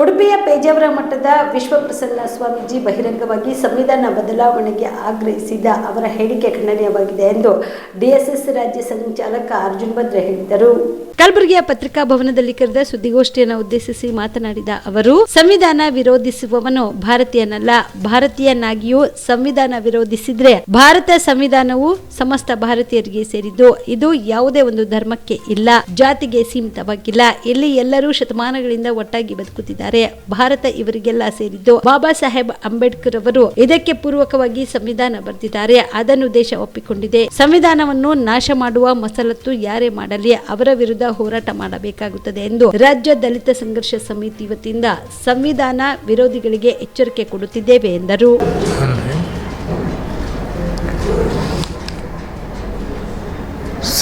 ಉಡುಪಿಯ ಪೇಜಾವರ ಮಠದ ವಿಶ್ವಪ್ರಸನ್ನ ಸ್ವಾಮೀಜಿ ಬಹಿರಂಗವಾಗಿ ಸಂವಿಧಾನ ಬದಲಾವಣೆಗೆ ಆಗ್ರಹಿಸಿದ ಅವರ ಹೇಳಿಕೆ ಖಂಡನೀಯವಾಗಿದೆ ಎಂದು ಡಿಎಸ್ಎಸ್ ರಾಜ್ಯ ಸಂಚಾಲಕ ಅರ್ಜುನ್ ಭದ್ರ ಹೇಳಿದರು. ಕಲಬುರಗಿಯ ಪತ್ರಿಕಾ ಭವನದಲ್ಲಿ ಕರೆದ ಸುದ್ದಿಗೋಷ್ಠಿಯನ್ನು ಉದ್ದೇಶಿಸಿ ಮಾತನಾಡಿದ ಅವರು, ಸಂವಿಧಾನ ವಿರೋಧಿಸುವವನು ಭಾರತೀಯನಲ್ಲ. ಭಾರತೀಯನಾಗಿಯೂ ಸಂವಿಧಾನ ವಿರೋಧಿಸಿದ್ರೆ ಭಾರತ ಸಂವಿಧಾನವು ಸಮಸ್ತ ಭಾರತೀಯರಿಗೆ ಸೇರಿದ್ದು ಇದು ಯಾವುದೇ ಒಂದು ಧರ್ಮಕ್ಕೆ ಇಲ್ಲ. ಜಾತಿಗೆ ಸೀಮಿತವಾಗಿಲ್ಲ. ಇಲ್ಲಿ ಎಲ್ಲರೂ ಶತಮಾನಗಳಿಂದ ಒಟ್ಟಾಗಿ ಬದುಕುತ್ತಿದ್ದಾರೆ. ಭಾರತ ಇವರಿಗೆಲ್ಲ ಸೇರಿದ್ದು. ಬಾಬಾ ಸಾಹೇಬ್ ಅಂಬೇಡ್ಕರ್ ಅವರು ಇದಕ್ಕೆ ಪೂರ್ವಕವಾಗಿ ಸಂವಿಧಾನ ಬರೆದಿದ್ದಾರೆ. ಅದನ್ನು ದೇಶ ಒಪ್ಪಿಕೊಂಡಿದೆ. ಸಂವಿಧಾನವನ್ನು ನಾಶ ಮಾಡುವ ಮಸಲತ್ತು ಯಾರೇ ಮಾಡಲಿ ಅವರ ವಿರುದ್ಧ ಹೋರಾಟ ಮಾಡಬೇಕಾಗುತ್ತದೆ ಎಂದು ರಾಜ್ಯ ದಲಿತ ಸಂಘರ್ಷ ಸಮಿತಿ ವತಿಯಿಂದ ಸಂವಿಧಾನ ವಿರೋಧಿಗಳಿಗೆ ಎಚ್ಚರಿಕೆ ಕೊಡುತ್ತಿದ್ದೇವೆ ಎಂದರು.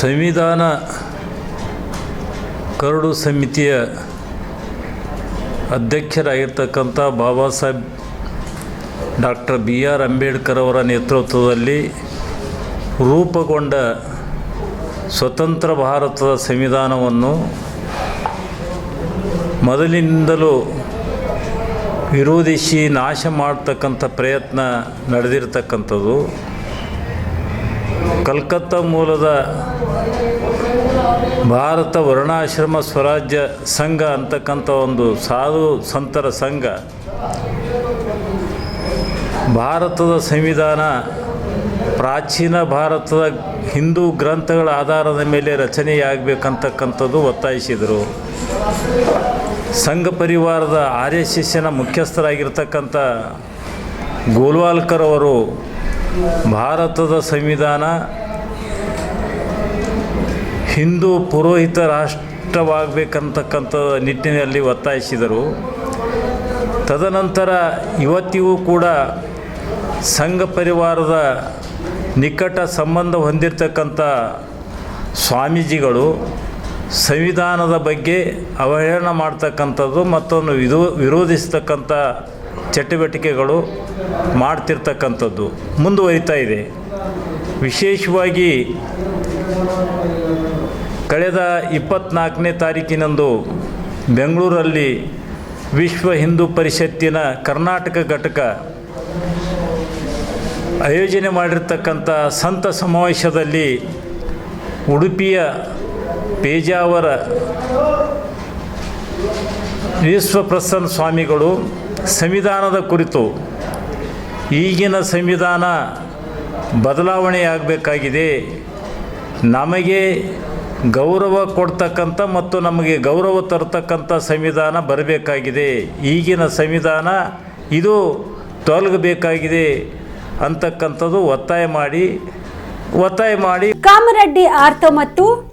ಸಂವಿಧಾನ ಕರಡು ಸಮಿತಿಯ ಅಧ್ಯಕ್ಷರಾಗಿರ್ತಕ್ಕಂಥ Baba Saheb doctor B R Ambedkar ಅವರ ನೇತೃತ್ವದಲ್ಲಿ ರೂಪುಗೊಂಡ ಸ್ವತಂತ್ರ ಭಾರತದ ಸಂವಿಧಾನವನ್ನು ಮೊದಲಿನಿಂದಲೂ ವಿರೋಧಿಸಿ ನಾಶ ಮಾಡ್ತಕ್ಕಂಥ ಪ್ರಯತ್ನ ನಡೆದಿರ್ತಕ್ಕಂಥದ್ದು. ಕಲ್ಕತ್ತಾ ಮೂಲದ ಭಾರತ ವರ್ಣಾಶ್ರಮ ಸ್ವರಾಜ್ಯ ಸಂಘ ಅಂತಕ್ಕಂಥ ಒಂದು ಸಾಧು ಸಂತರ ಸಂಘ ಭಾರತದ ಸಂವಿಧಾನ ಪ್ರಾಚೀನ ಭಾರತದ ಹಿಂದೂ ಗ್ರಂಥಗಳ ಆಧಾರದ ಮೇಲೆ ರಚನೆಯಾಗಬೇಕಂತಕ್ಕಂಥದ್ದು ಒತ್ತಾಯಿಸಿದರು. ಸಂಘ ಪರಿವಾರದ ಆರ್ಯ ಶಿಷ್ಯನ ಮುಖ್ಯಸ್ಥರಾಗಿರ್ತಕ್ಕಂಥ ಗೋಲ್ವಾಲ್ಕರ್ ಅವರು ಭಾರತದ ಸಂವಿಧಾನ ಹಿಂದೂ ಪುರೋಹಿತ ರಾಷ್ಟ್ರವಾಗಬೇಕಂತಕ್ಕಂಥ ನಿಟ್ಟಿನಲ್ಲಿ ಒತ್ತಾಯಿಸಿದರು. ತದನಂತರ ಇವತ್ತಿಗೂ ಕೂಡ ಸಂಘ ಪರಿವಾರದ ನಿಕಟ ಸಂಬಂಧ ಹೊಂದಿರತಕ್ಕಂಥ ಸ್ವಾಮೀಜಿಗಳು ಸಂವಿಧಾನದ ಬಗ್ಗೆ ಅವಹೇಳನ ಮಾಡ್ತಕ್ಕಂಥದ್ದು ಮತ್ತೊಂದು ವಿರೋ ವಿರೋಧಿಸ್ತಕ್ಕಂಥ ಚಟುವಟಿಕೆಗಳು ಮಾಡ್ತಿರ್ತಕ್ಕಂಥದ್ದು ಮುಂದುವರಿತಾ ಇದೆ. ವಿಶೇಷವಾಗಿ ಕಳೆದ ಇಪ್ಪತ್ನಾಲ್ಕನೇ ತಾರೀಕಿನಂದು ಬೆಂಗಳೂರಲ್ಲಿ ವಿಶ್ವ ಹಿಂದೂ ಪರಿಷತ್ತಿನ ಕರ್ನಾಟಕ ಘಟಕ ಆಯೋಜನೆ ಮಾಡಿರ್ತಕ್ಕಂಥ ಸಂತ ಸಮಾವೇಶದಲ್ಲಿ ಉಡುಪಿಯ ಪೇಜಾವರ ವಿಶ್ವಪ್ರಸನ್ನ ಸ್ವಾಮಿಗಳು ಸಂವಿಧಾನದ ಕುರಿತು ಈಗಿನ ಸಂವಿಧಾನ ಬದಲಾವಣೆಯಾಗಬೇಕಾಗಿದೆ ನಮಗೆ ಗೌರವ ಕೊಡ್ತಕ್ಕಂಥ ಮತ್ತು ನಮಗೆ ಗೌರವ ತರ್ತಕ್ಕಂಥ ಸಂವಿಧಾನ ಬರಬೇಕಾಗಿದೆ. ಈಗಿನ ಸಂವಿಧಾನ ಇದು ತೊಲಗಬೇಕಾಗಿದೆ ಅಂತಕ್ಕಂಥದ್ದು ಒತ್ತಾಯ ಮಾಡಿ ಒತ್ತಾಯ ಮಾಡಿ. ಕಾಮರೆಡ್ಡಿ ಆರ್ತ ಮತ್ತು